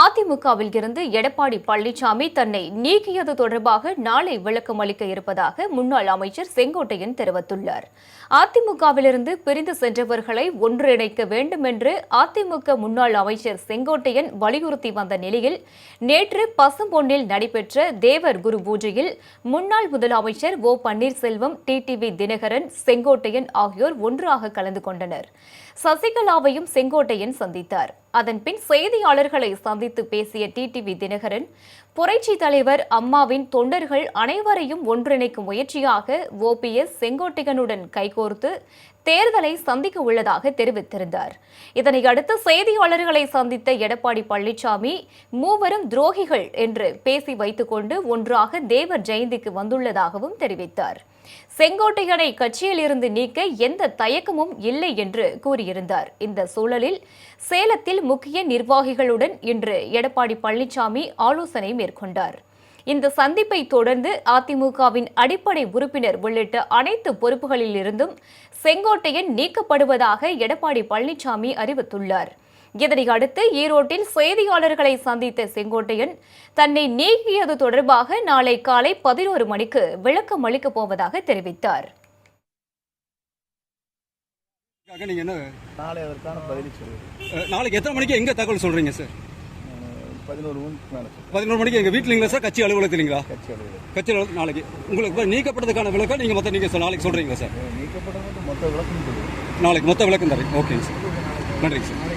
அதிமுகவில் இருந்து எடப்பாடி பழனிசாமி தன்னை நீக்கியது தொடர்பாக நாளை விளக்கம் அளிக்க இருப்பதாக முன்னாள் அமைச்சர் செங்கோட்டையன் தெரிவித்துள்ளார். அதிமுகவிலிருந்து பிரிந்து சென்றவர்களை ஒன்றிணைக்க வேண்டும் என்று அதிமுக முன்னாள் அமைச்சர் செங்கோட்டையன் வலியுறுத்தி வந்த நிலையில் நேற்று பசும்பொன்னில் நடைபெற்ற தேவர் குரு பூஜையில் முன்னாள் முதலமைச்சர் ஓ பன்னீர்செல்வம் டிடிவி தினகரன் செங்கோட்டையன் ஆகியோர் ஒன்றாக கலந்து கொண்டனர். சசிகலாவையும் செங்கோட்டையன் சந்தித்தார். அதன்பின் செய்தியாளர்களை சந்தித்து பேசிய டிடிவி தினகரன் புரட்சி தலைவர் அம்மாவின் தொண்டர்கள் அனைவரையும் ஒன்றிணைக்கும் முயற்சியாக ஓபிஎஸ் செங்கோட்டையனுடன் கைகோர்த்து தேர்தலை சந்திக்க உள்ளதாக தெரிவித்திருந்தார். இதனையடுத்து செய்தியாளர்களை சந்தித்த எடப்பாடி பழனிசாமி மூவரும் துரோகிகள் என்று பேசி வைத்துக்கொண்டு ஒன்றாக தேவர் ஜெயந்திக்கு வந்துள்ளதாகவும் தெரிவித்தார். செங்கோட்டையனை கட்சியில் இருந்து நீக்க எந்த தயக்கமும் இல்லை என்று கூறியிருந்தார். இந்த சூழலில் சேலத்தில் முக்கிய நிர்வாகிகளுடன் இன்று எடப்பாடி பழனிசாமி ஆலோசனை மேற்கொண்டார். இந்த சந்திப்பை தொடர்ந்து அதிமுகவின் அடிப்படை உறுப்பினர் உள்ளிட்ட அனைத்து பொறுப்புகளில் இருந்தும் செங்கோட்டையன் நீக்கப்படுவதாக எடப்பாடி பழனிசாமி அறிவித்துள்ளார். இதனை அடுத்து ஈரோட்டில் செய்தியாளர்களை சந்தித்த செங்கோட்டையன் தன்னை நீக்கியது தொடர்பாக நாளை காலை பதினோரு மணிக்கு விளக்கம் அளிக்கப் போவதாக தெரிவித்தார். அதுக்காக நீங்க என்ன நாளை அதற்கான பதிலை அஹ், நாளைக்கு எத்தனை மணிக்கு எங்க தகவல் சொல்றீங்க சார் பதினோரு மணிக்கு மேலே பதினோரு மணிக்கு எங்க வீட்லீங்களா சார் கட்சி அலுவலகத்திலீங்களா? கட்சி அலுவலகம் கட்சி அலுவலகம் நாளைக்கு. உங்களுக்கு நீக்கப்பட்டதுக்கான விளக்கம் நீங்க மொத்தம் நீங்க சொ- நாளைக்கு சொல்றீங்களா சார் நீக்கப்பட்டது மொத்த விளக்கம் நாளைக்கு மொத்த விளக்கம் தரேன். ஓகேங்க சார் நன்றிங்க சார்